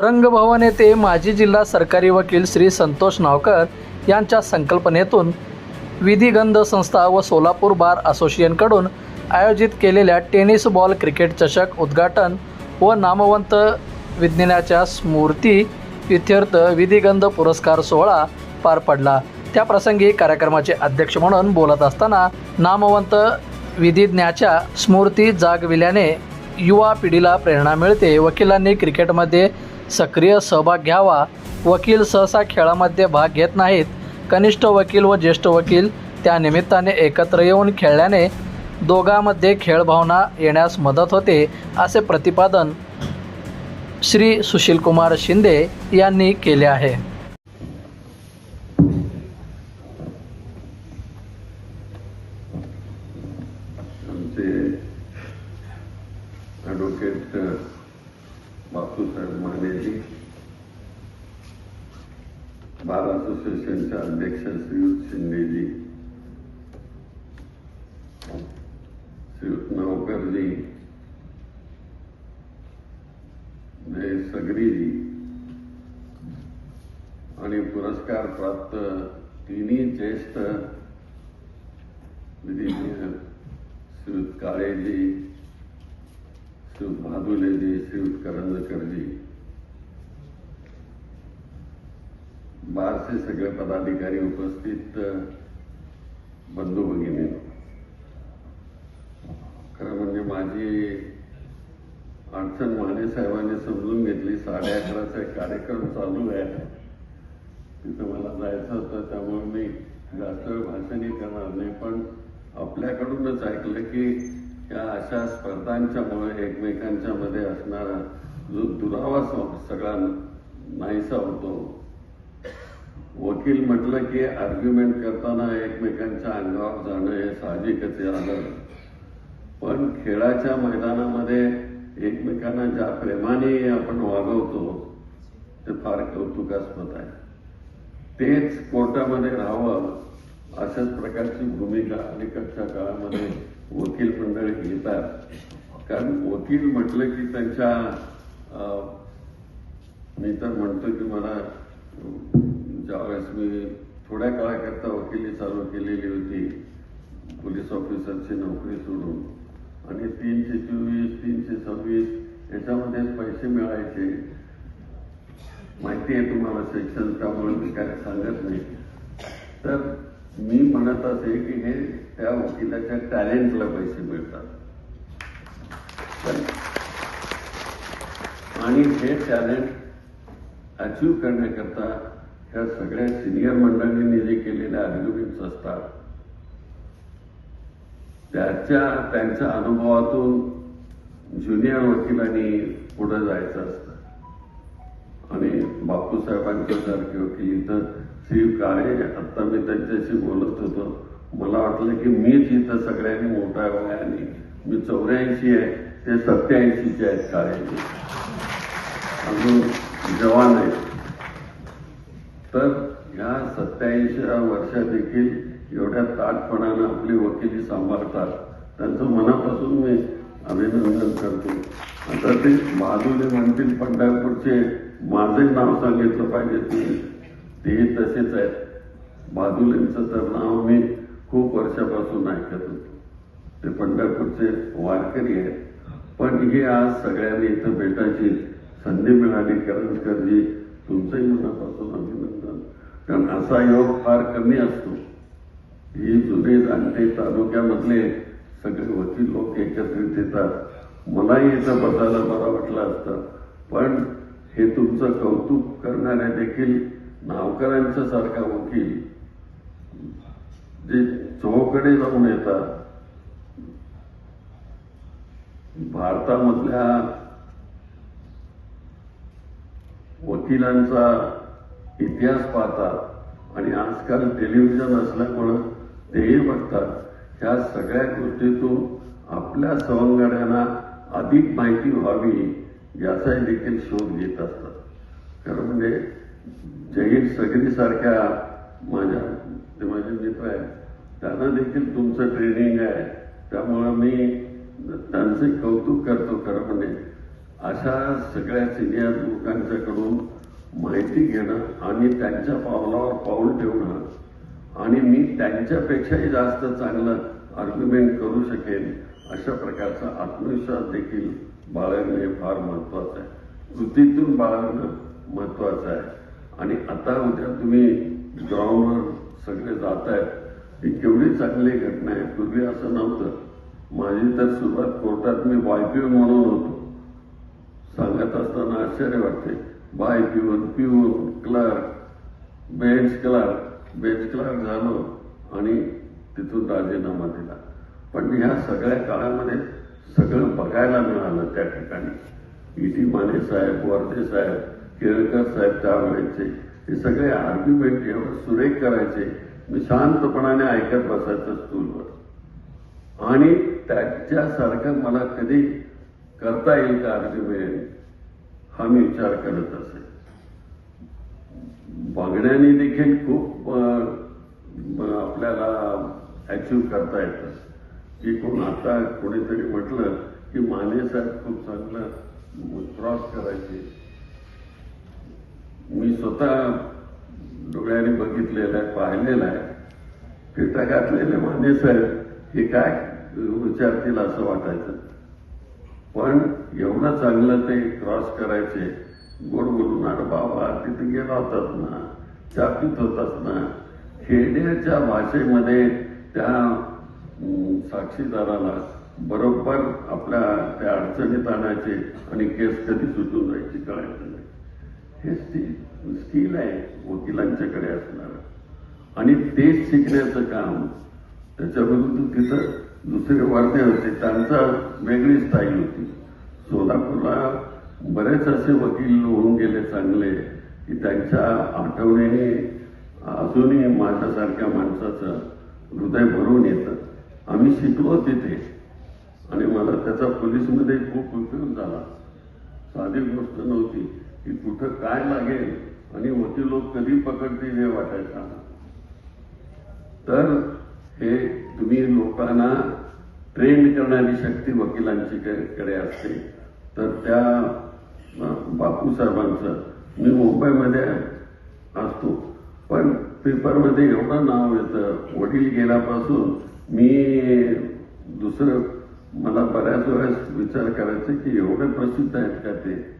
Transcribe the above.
रंगभवन येथे माजी जिल्हा सरकारी वकील श्री संतोष नावकर यांच्या संकल्पनेतून विधिगंध संस्था व सोलापूर बार असोसिएशनकडून आयोजित केलेल्या टेनिस बॉल क्रिकेट चषक उद्घाटन व नामवंत विज्ञानाच्या स्मृती इत्यर्थ विधिगंध पुरस्कार सोहळा पार पडला. त्याप्रसंगी कार्यक्रमाचे अध्यक्ष म्हणून बोलत असताना नामवंत विधिज्ञाच्या स्मृती जागविल्याने युवा पिढीला प्रेरणा मिळते. वकिलांनी क्रिकेटमध्ये सक्रिय सहभाग घ्यावा. वकील सहसा खेळामध्ये भाग घेत नाहीत. कनिष्ठ वकील व ज्येष्ठ वकील त्या निमित्ताने एकत्र येऊन खेळल्याने दोघांमध्ये खेळभावना येण्यास मदत होते असे प्रतिपादन श्री सुशीलकुमार शिंदे यांनी केले आहे. ॲडव्होकेट बापूसाहेब मानेजी बार असोसिएशनचे अध्यक्ष श्रीयुत शिंदेजी श्रीयुत नावकरजी जय सगरीजी आणि पुरस्कार प्राप्त तिन्ही ज्येष्ठ विधिज्ञ श्रीयुत काळेजी श्री महादुलेजी श्री करंजकरजी बारचे सगळे पदाधिकारी उपस्थित बंधू भगिनी. खरं म्हणजे माझी अडचण माने साहेबांनी समजून घेतली. साडे अकराचा एक कार्यक्रम चालू आहे. तिथं मला जायचं होतं त्यामुळे मी जास्त वेळ भाषणही करणार नाही पण आपल्याकडूनच ऐकलं की या अशा स्पर्धांच्यामुळे एकमेकांच्या मध्ये असणारा जो दुरावा हो- सगळा नाहीसा होतो. वकील म्हटलं की आर्ग्युमेंट करताना एकमेकांच्या अंगावर जाणं हे साहजिकच आलं पण खेळाच्या मैदानामध्ये एकमेकांना ज्या प्रेमाने आपण वागवतो ते फार कौतुकास्पद आहे. तेच कोर्टामध्ये राहावं अशाच प्रकारची भूमिका अलीकडच्या काळामध्ये वकील मंडळी घेतात. कारण वकील म्हटलं की त्यांच्या मी तर म्हणतो की मला ज्यावेळेस मी थोड्या काळाकरता वकिली चालू केलेली होती पोलीस ऑफिसरची नोकरी सोडून आणि तीनशे चोवीस तीनशे सव्वीस याच्यामध्येच पैसे मिळायचे. माहिती आहे तुम्हाला सेक्शन त्यामुळे मी काय सांगत नाही. तर मी म्हणत असे की हे त्या वकिलाच्या टॅलेंटला पैसे मिळतात. आणि हे टॅलेंट अचीव करण्याकरता ह्या सगळ्या सिनियर मंडळींनी जे केलेल्या आर्ग्युमेंट्स असतात. त्याच्या त्यांच्या अनुभवातून ज्युनियर वकिलांनी पुढे जायचं असतं. आणि बापूसाहेबांच्यासारखे वकील इथं श्री काळे आता मी त्यांच्याशी बोलत होतो. मला वाटलं की मीच इथं सगळ्यांनी मोठा वयाने मी चौऱ्याऐंशी आहे. ते सत्याऐंशीचे आहेत काळे अजून जवान आहे तर ह्या सत्याऐंशी वर्षात देखील एवढ्या ताटपणानं आपली वकिली सांभाळतात. त्यांचं मनापासून मी अभिनंदन करतो. आता ते बाजूने म्हणतील पंढरपूरचे. माझे नाव सांगितलं पाहिजे ते ते तसेच आहेत. बाजूलेंचं तर नाव मी खूप वर्षापासून ऐकत होतो. ते पंढरपूरचे वारकरी आहेत. पण हे आज सगळ्यांनी इथं भेटायची संधी मिळाली. करंजकरजी तुमचंही मनापासून अभिनंदन. कारण असा योग फार कमी असतो. ही जुने जाणते तालुक्यामधले सगळे वकील लोक एकत्रित येतात. मलाही इथं बसायला बरं वाटलं असतं. पण हे तुमचं कौतुक करणारे देखील नावकरांच्या सारखा वकील जे चौकडे जाऊन येतात भारतामधल्या वकिलांचा इतिहास पाहतात आणि आजकाल टेलिव्हिजन असल्यामुळं तेही बघतात. ह्या सगळ्या गोष्टीतून आपल्या सवंगड्यांना अधिक माहिती व्हावी याचाही देखील शोध घेत असतात. खरं म्हणजे जहीर सगरी सारख्या माझ्या ते माझे मित्र आहेत. त्यांना देखील तुमचं ट्रेनिंग आहे. त्यामुळं मी त्यांचे कौतुक करतो खरं म्हणजे. अशा सगळ्या सिनियर लोकांच्याकडून माहिती घेणं आणि त्यांच्या पावलावर पाऊल ठेवणं आणि मी त्यांच्यापेक्षाही जास्त चांगलं आर्ग्युमेंट करू शकेन अशा प्रकारचा आत्मविश्वास देखील बाळगणे हे फार महत्वाचं आहे. कृतीतून बाळगणं महत्वाचं आहे. आणि आता उद्या तुम्ही ग्राउंडवर सगळे जात आहेत ही केवढी चांगली घटना आहे. पूर्वी असं नव्हतं. माझी तर सुरुवात कोर्टात मी वायपीओ म्हणून होतो. सांगत असताना आश्चर्य वाटते. Bye peon peon clerk bench clerk bench clerk झालो आणि तिथून राजीनामा दिला. पण ह्या सगळ्या काळामध्ये सगळं बघायला मिळालं त्या ठिकाणी. इटी माने साहेब वर्धे साहेब केळकर साहेब त्यावेळेचे. हे सगळे आर्ग्युमेंट एवढं सुरेख करायचे. मी शांतपणाने ऐकत बसायचं स्टूलवर आणि त्याच्यासारखं मला कधी करता येईल का आर्ग्युमेंट हा मी विचार करत असे बघण्याने देखील खूप आपल्याला अचीव करता येतं. की कोण आता कोणीतरी म्हटलं की माने साहेब खूप चांगलं क्रॉस करायचे. मी स्वतः डोळ्याने बघितलेलं आहे पाहिलेलं आहे. फिटा घातलेले माने साहेब हे काय विचारतील असं वाटायचं. पण एवढं चांगलं ते क्रॉस करायचे गोड बोलून अरे बाबा तिथे गेला होतात ना चहा पित होतात ना. खेड्याच्या भाषेमध्ये त्या साक्षीदाराला बरोबर आपल्या त्या अडचणीत आणायचे आणि केस कधी सुटून जायची कळायचं नाही. हे स्किल स्किल आहे वकिलांच्याकडे असणार. आणि तेच शिकण्याचं काम त्याच्याविरुद्ध तिथं दुसरे वाढते होते त्यांचा वेगळी स्टाईल होती. सोलापूरला बरेच असे वकील होऊन गेले चांगले की त्यांच्या आठवणीने अजूनही माझ्यासारख्या माणसाचं हृदय भरून येतं. आम्ही शिकलो तिथे. आणि मला त्याचा पोलीसमध्ये खूप उपयोग झाला. साधी गोष्ट नव्हती. की कुठं काय लागेल आणि वकील लोक कधी पकडतील हे वाटायचं तर हे तुम्ही लोकांना ट्रेंड करणारी शक्ती वकिलांची कडे असते. तर त्या बापू साहेबांचं मी मुंबईमध्ये असतो. पण पेपरमध्ये एवढं नाव येतं वडील गेल्यापासून मी दुसरं मला बऱ्याच वेळेस विचार करायचा की एवढे प्रसिद्ध आहेत का ते?